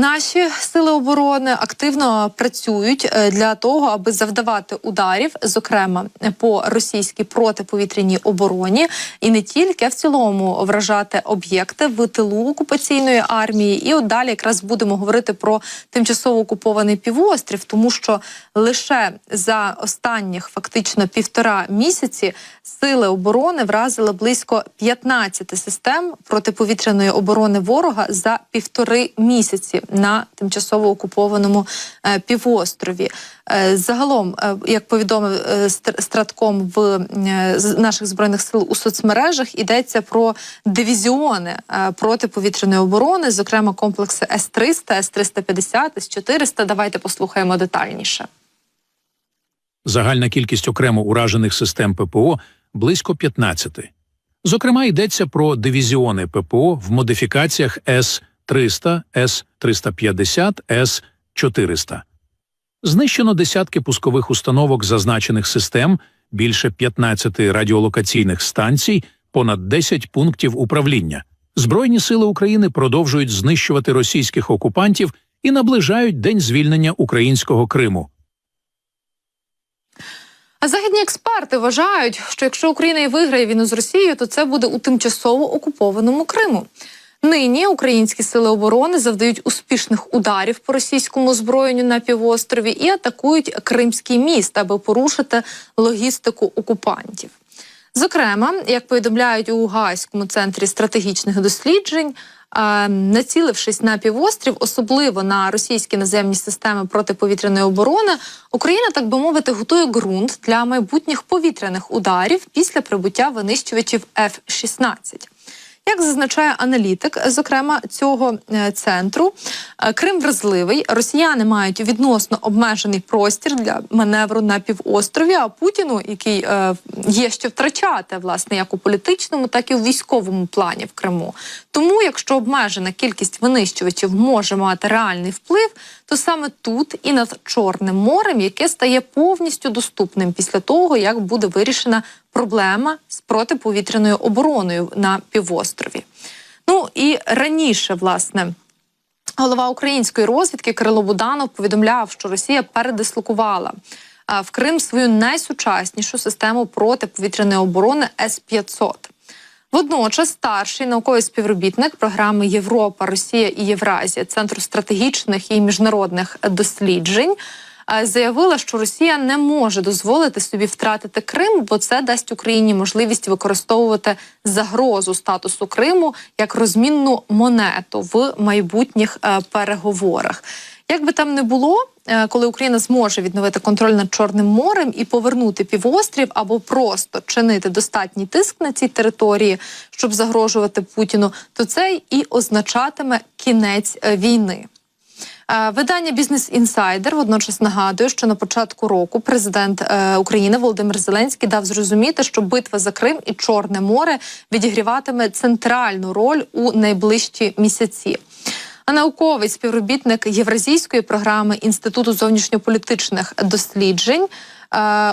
Наші сили оборони активно працюють е, для того, аби завдавати ударів, зокрема по російській протиповітряній обороні, і не тільки а в цілому вражати об'єкти в тилу окупаційної армії. І от далі якраз будемо говорити про тимчасово окупований півострів, тому що лише за останніх фактично півтора місяці сили оборони вразили близько 15 систем протиповітряної оборони ворога за півтори місяці на тимчасово окупованому е, півострові. Е, загалом, е, як повідомив Стратком в наших збройних сил у соцмережах, йдеться про дивізіони протиповітряної оборони, зокрема комплекси С-300, С-350, С-400. Давайте послухаємо детальніше. Загальна кількість окремо уражених систем ППО близько 15. Зокрема, йдеться про дивізіони ППО в модифікаціях С-300, С-350, С-400. Знищено десятки пускових установок зазначених систем, більше 15 радіолокаційних станцій, понад 10 пунктів управління. Збройні сили України продовжують знищувати російських окупантів і наближають день звільнення українського Криму. А західні експерти вважають, що якщо Україна і виграє війну з Росією, то це буде у тимчасово окупованому Криму. Нині українські сили оборони завдають успішних ударів по російському озброєнню на півострові і атакують Кримський міст, аби порушити логістику окупантів. Зокрема, як повідомляють у Гайському центрі стратегічних досліджень, е, націлившись на півострів, особливо на російські наземні системи протиповітряної оборони, Україна, так би мовити, готує ґрунт для майбутніх повітряних ударів після прибуття винищувачів F-16. Як зазначає аналітик, зокрема цього е, центру, е, Крим вразливий. Росіяни мають відносно обмежений простір для маневру на півострові. А Путіну, який е, є що втрачати, власне, як у політичному, так і у військовому плані в Криму. Тому, якщо обмежена кількість винищувачів може мати реальний вплив, то саме тут і над Чорним морем, яке стає повністю доступним після того, як буде вирішена проблема з протиповітряною обороною на півострові. Ну і раніше, власне. Голова української розвідки Кирило Буданов повідомляв, що Росія передислокувала в Крим свою найсучаснішу систему протиповітряної оборони С-500. Водночас старший науковий співробітник програми Європа, Росія і Євразія Центру стратегічних і міжнародних досліджень заявила, що Росія не може дозволити собі втратити Крим, бо це дасть Україні можливість використовувати загрозу статусу Криму як розмінну монету в майбутніх е, переговорах. Як би там не було, е, коли Україна зможе відновити контроль над Чорним морем і повернути півострів або просто чинити достатній тиск на цій території, щоб загрожувати Путіну, то це і означатиме кінець е, війни. Е, Видання Бізнес Інсайдер водночас нагадує, що на початку року президент е, України Володимир Зеленський дав зрозуміти, що битва за Крим і Чорне море відігріватиме центральну роль у найближчі місяці. А науковий співробітник Євразійської програми Інституту зовнішньополітичних досліджень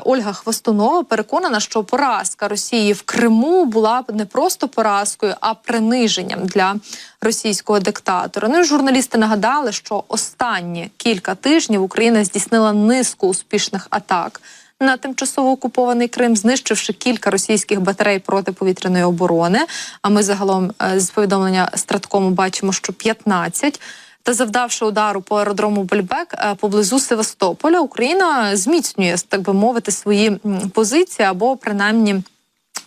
Ольга Хвостунова переконана, що поразка Росії в Криму була б не просто поразкою, а приниженням для російського диктатора. Ну і журналісти нагадали, що останні кілька тижнів Україна здійснила низку успішних атак. На тимчасово окупований Крим, знищивши кілька російських батарей протиповітряної оборони. А ми загалом е, з повідомлення Страткому бачимо, що 15. Та завдавши удару по аеродрому Бельбек е, поблизу Севастополя, Україна зміцнює, так би мовити, свої позиції або принаймні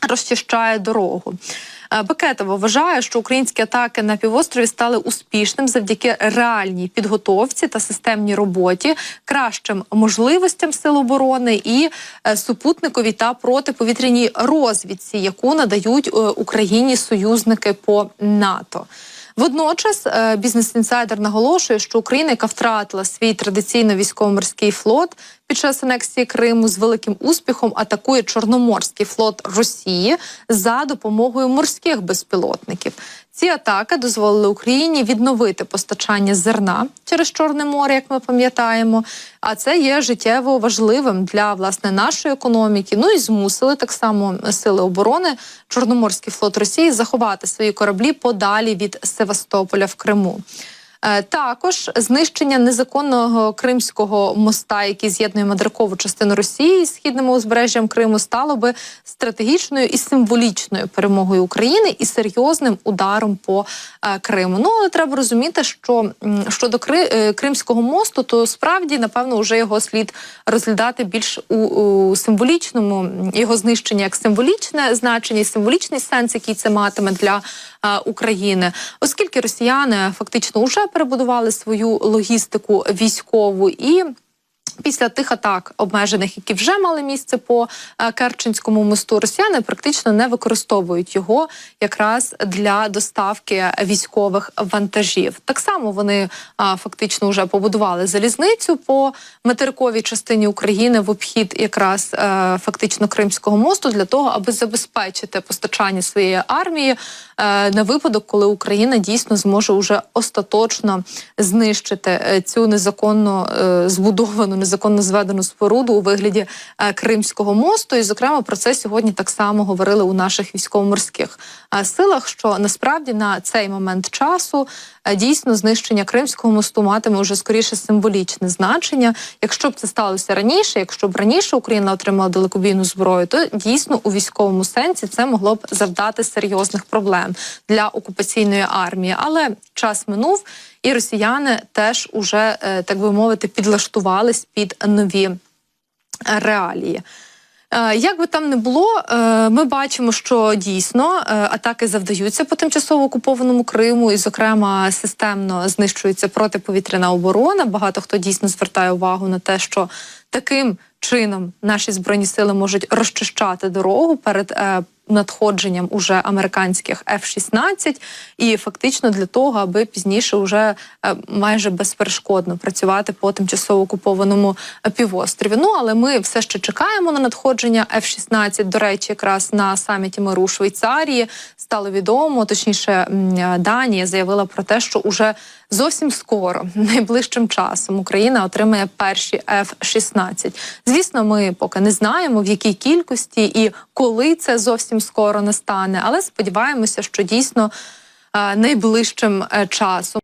розчищає дорогу. Е, Бекетова вважає, що українські атаки на півострові стали успішним завдяки реальній підготовці та системній роботі, кращим можливостям сил оборони і е, супутниковій та протиповітряній розвідці, яку надають Україні союзники по НАТО. Водночас е, бізнес інсайдер наголошує, що Україна, яка втратила свій традиційно військово-морський флот під час анексії Криму, з великим успіхом атакує Чорноморський флот Росії за допомогою морських безпілотників. Ці атаки дозволили Україні відновити постачання зерна через Чорне море, як ми пам'ятаємо. А це є життєво важливим для власне нашої економіки. Ну і змусили так само сили оборони Чорноморський флот Росії заховати свої кораблі подалі від Севастополя в Криму. Е, Також знищення незаконного кримського моста, який з'єднує материкову частину Росії з східним узбережжям Криму, стало би стратегічною і символічною перемогою України і серйозним ударом по е, Криму. Ну але треба розуміти, що щодо е, Кримського мосту, то справді напевно вже його слід розглядати більш у, у символічному його знищення як символічне значення, символічний сенс, який це матиме для України, оскільки росіяни фактично вже перебудували свою логістику військову і. Після тих атак обмежених, які вже мали місце по е, Керченському мосту, росіяни практично не використовують його якраз для доставки військових вантажів. Так само вони а, фактично вже побудували залізницю по материковій частині України в обхід якраз е, фактично Кримського мосту для того, аби забезпечити постачання своєї армії е, на випадок, коли Україна дійсно зможе уже остаточно знищити е, цю незаконно е, збудовану, незаконно зведену споруду у вигляді е, Кримського мосту. І, зокрема, про це сьогодні так само говорили у наших військово-морських е, силах. Що насправді на цей момент часу е, дійсно знищення Кримського мосту матиме вже скоріше символічне значення. Якщо б це сталося раніше, якщо б раніше Україна отримала далекобійну зброю, то дійсно у військовому сенсі це могло б завдати серйозних проблем для окупаційної армії. Але час минув, і росіяни теж уже е, так би мовити підлаштувались під нові е, реалії. Е, Як би там не було, ми бачимо, що дійсно атаки завдаються по тимчасово окупованому Криму, і, зокрема, системно знищується протиповітряна оборона. Багато хто дійсно звертає увагу на те, що таким чином наші збройні сили можуть розчищати дорогу перед надходженням уже американських F-16 і фактично для того, аби пізніше вже е, майже безперешкодно працювати по тимчасово окупованому е, півострові. Ну але ми все ще чекаємо на надходження F-16. До речі, якраз на саміті миру у Швейцарії стало відомо, точніше, е, Данія заявила про те, що уже зовсім скоро, найближчим часом, Україна отримає перші F-16. Звісно, ми поки не знаємо в якій кількості і коли це зовсім скоро не стане, але сподіваємося, що дійсно е, найближчим е, часом.